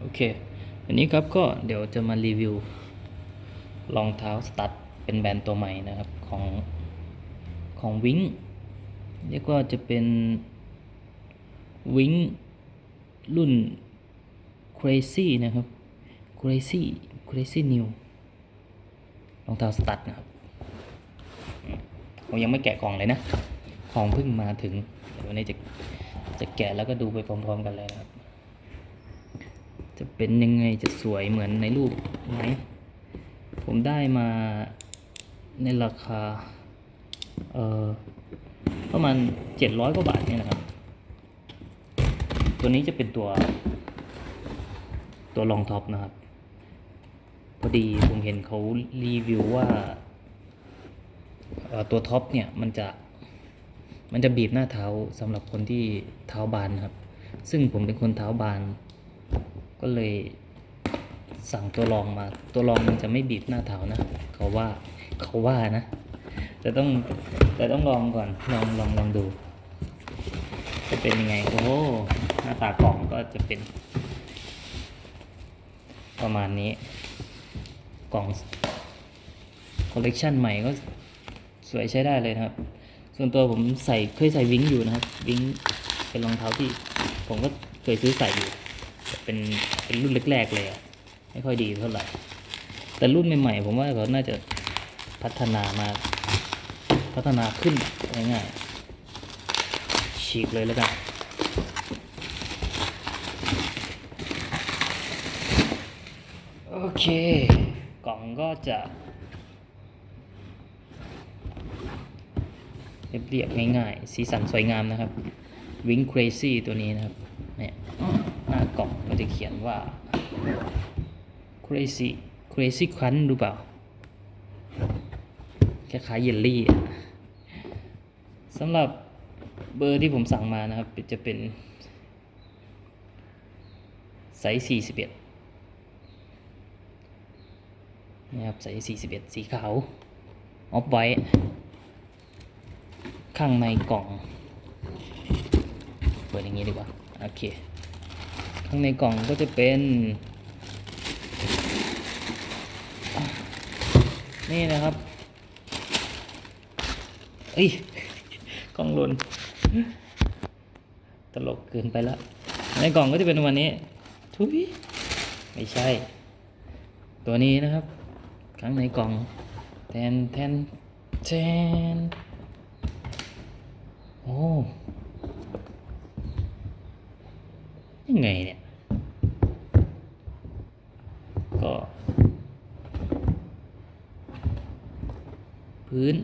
โอเค อันนี้ครับก็เดี๋ยวจะมารีวิวรองเท้าสตัดเป็นแบรนด์ตัวใหม่นะครับของของวิงเรียกว่าจะเป็นวิงรุ่น Crazy นะครับ Crazy Crazy New รองเท้าสตัดนะครับผมยังไม่แกะกล่องเลยนะ ของเพิ่งมาถึงววันนี้จะจะแกะแล้วก็ดูไปพร้อมๆกันเลยนะครับ จะเป็นยังไงจะสวยเหมือนในรูปไหมผมได้มาในราคาเอ่อประมาณเจ็ดร้อยกว่าบาทเนี่ยนะครับ ตัวนี้จะเป็นตัว ตัวรองท็อปนะครับ พอดีผมเห็นเขารีวิวว่าตัวท็อปเนี่ยมันจะมันจะบีบหน้าเท้าสำหรับคนที่เท้าบานครับ ซึ่งผมเป็นคนเท้าบาน ก็เลยสั่งตัวรองมา ตัวรองมันจะไม่บีบหน้าเท้านะ เขาว่าเขาว่านะแต่ต้องแต่ต้องลองก่อน ลองลองลองดู จะเป็นยังไง โอ้ หน้าตากล่องก็จะเป็น ประมาณนี้ กล่องคอลเลกชันใหม่ก็สวยใช้ได้เลยนะครับ ส่วนตัวผมใส่เคยใส่วิงอยู่นะครับ วิงเป็นรองเท้าที่ ผมก็เคยซื้อใส่อยู่ เป็นเป็นรุ่นแรกๆเลยอะไม่ค่อยดีเท่าไหร่ แต่รุ่นใหม่ๆผมว่าเขาน่าจะพัฒนามาพัฒนาขึ้นง่ายๆฉีกเลยแล้วกันโอเค กล่องก็จะเรียบๆง่ายๆ สีสันสวยงามนะครับ Wing Crazy ตัวนี้นะครับเนี่ย ว่า Crazy Crazy Crunch รู้เปล่าคล้ายๆเยลลี่อะสำหรับเบอร์ที่ผมสั่งมานะครับ จะเป็นไซส์41นะครับใส่41 สีขาว ออฟไว้ ข้างในกล่อง เปิดอย่างนี้ดีกว่า โอเค ข้างในกล่องก็จะเป็น นี่นะครับเอ้ยกล่องหล่นตลกเกินไปแล้วในกล่องก็จะเป็นวันนี้ ทุยไม่ใช่ ตัวนี้นะครับข้างในกล่อง แทนแทนแทนโอ้ยังไงเนี่ย ก็ พื้น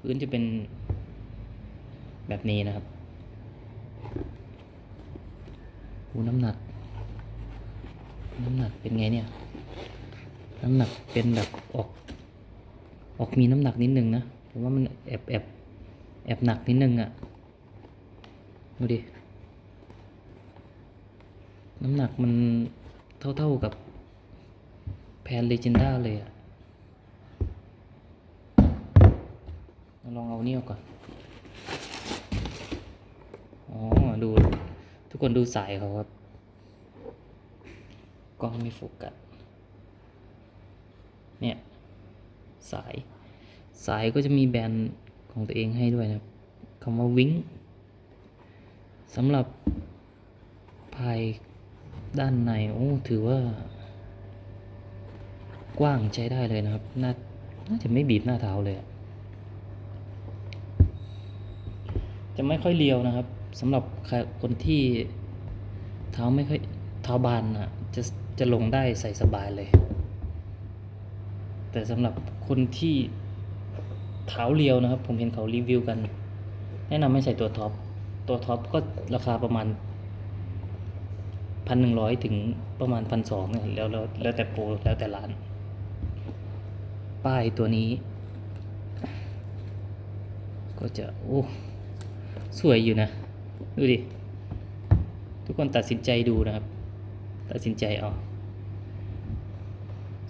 พื้นจะเป็นแบบนี้นะครับหูน้ำหนัก น้ำหนักเป็นไงเนี่ย น้ำหนักเป็นแบบออก ออกมีน้ำหนักนิดนึงนะผมว่ามันแอบแอบแอบหนักนิดนึงอะ่ะดูดิ น้ำหนักมันเท่าๆกับ พนเลเจนด้าเลยอะลองเอาเนี่ออกก่อน อ๋อ ดู ทุกคนดูสายเขาครับ กล้องไม่โฟกัส เนี่ย สาย สายก็จะมีแบรนด์ของตัวเองให้ด้วยนะครับคำว่าวิงสำหรับภายด้านใน โอ้ ถือว่า กว้างใช้ได้เลยนะครับ น่าน่าจะไม่บีบหน้าเท้าเลย จะไม่ค่อยเรียวนะครับสำหรับคนที่เท้าไม่ค่อยเท้าบานอะจะจะลงได้ใส่สบายเลย แต่สำหรับคนที่เท้าเรียวนะครับ ผมเห็นเขารีวิวกัน แนะนำให้ใส่ตัวท็อป ตัวท็อปก็ราคาประมาณพันหนึ่งร้อยถึงประมาณพันสองเนี่ยแล้วแล้วแล้วแต่โปรแล้วแต่ร้าน ป้ายตัวนี้ ก็จะ โอ้ สวยอยู่นะ ดูดิ ทุกคนตัดสินใจดูนะครับ ตัดสินใจเอา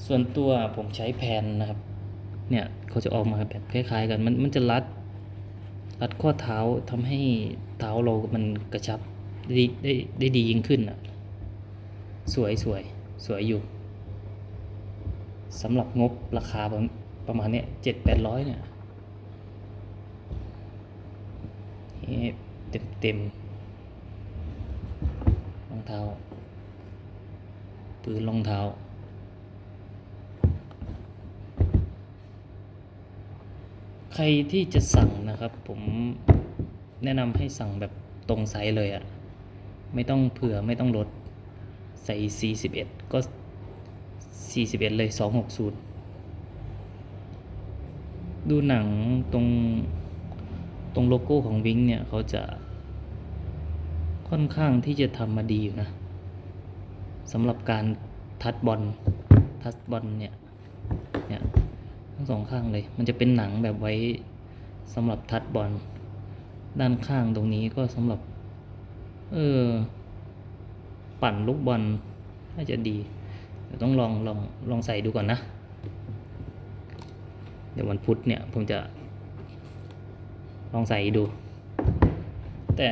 ส่วนตัวผมใช้แผ่นนะครับ เนี่ยเขาจะออกมาแบบคล้ายๆกัน มันมันจะรัด รัดข้อเท้าทำให้เท้าเรา มันกระชับได้ได้ได้ดียิ่งขึ้นอะ สวยสวยสวยอยู่ สำหรับงบราคาประประมาณเนี้ยเจ็ดแปดร้อยเนี่ยเต็มเต็มรองเท้า ปืนรองเท้า ใครที่จะสั่งนะครับ ผมแนะนำให้สั่งแบบตรงไซส์เลยอะ่ะ ไม่ต้องเผื่อไม่ต้องลดใส่41 ก็ 41 เลย 260 ดูหนังตรงตรงโลโก้ของวิงเนี่ยเขาจะค่อนข้างที่จะทำมาดีอยู่นะสำหรับการทัดบอลทัดบอลเนี่ยเนี่ยทั้งสองข้างเลย มันจะเป็นหนังแบบไว้สำหรับทัดบอลด้านข้างตรงนี้ก็สำหรับ เออ ปั่นลูกบอลน่าจะดี เดี๋ยวต้องลองลองลองใส่ดูก่อนนะ เดี๋ยววันพุธเนี่ยผมจะลองใส่ดู แต่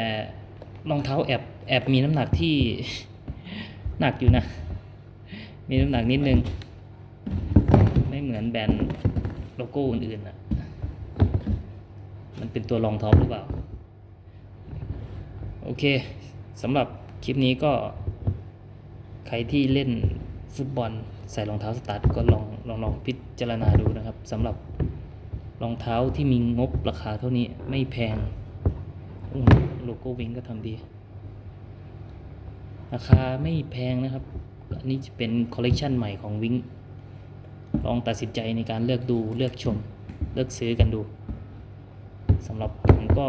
รองเท้าแอบแอบมีน้ำหนักที่หนักอยู่นะ มีน้ำหนักนิดนึง ไม่เหมือนแบรนด์โลโก้อื่นๆอะมันเป็นตัวรองท็อปหรือเปล่า โอเคสำหรับคลิปนี้ก็ใครที่เล่น ฟุตบอลใส่รองเท้าสตาร์ทก็ลองลองลองพิจารณาดูนะครับสำหรับรองเท้าที่มีงบราคาเท่านี้ไม่แพงโลโก้วิงก็ทำดี ราคาไม่แพงนะครับอันนี้จะเป็นคอลเลกชันใหม่ของวิงลองตัดสินใจในการเลือกดูเลือกชม เลือกซื้อกันดูสำหรับผมก็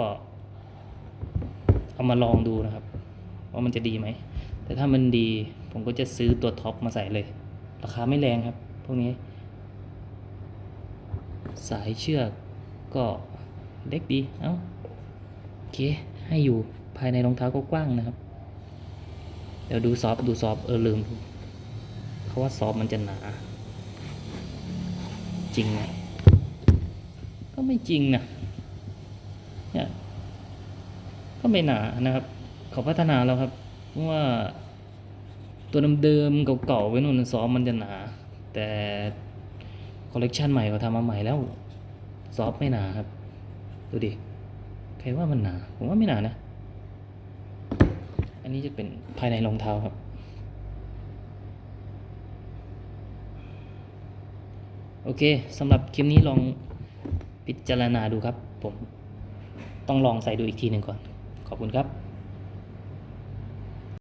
เอามาลองดูนะครับ ว่ามันจะดีไหม แต่ถ้ามันดีผมก็จะซื้อตัวท็อปมาใส่เลย ราคาไม่แรงครับ พวกนี้ สายเชือกก็เล็กดีเอ้าโอเค ให้อยู่ภายในรองเท้าก็กว้างนะครับ เดี๋ยวดูซอฟดูซอฟเออลืมเขาว่าซอฟมันจะหนา จริงไหมก็ไม่จริงนะเนี่ยก็ไม่หนานะครับ เขาพัฒนาแล้วครับ ราะว่า ตัวเดิมๆเก่าๆไว้นู่นซ้อมมันจะหนา แต่คอลเลกชันใหม่เขาทำมาใหม่แล้วซอฟไม่หนาครับ ดูดิ ใครว่ามันหนา ผมว่าไม่หนานะ อันนี้จะเป็นภายในรองเท้าครับ โอเคสำหรับคลิปนี้ลองพิจารณาดูครับ ผมต้องลองใส่ดูอีกทีหนึ่งก่อน ขอบคุณครับ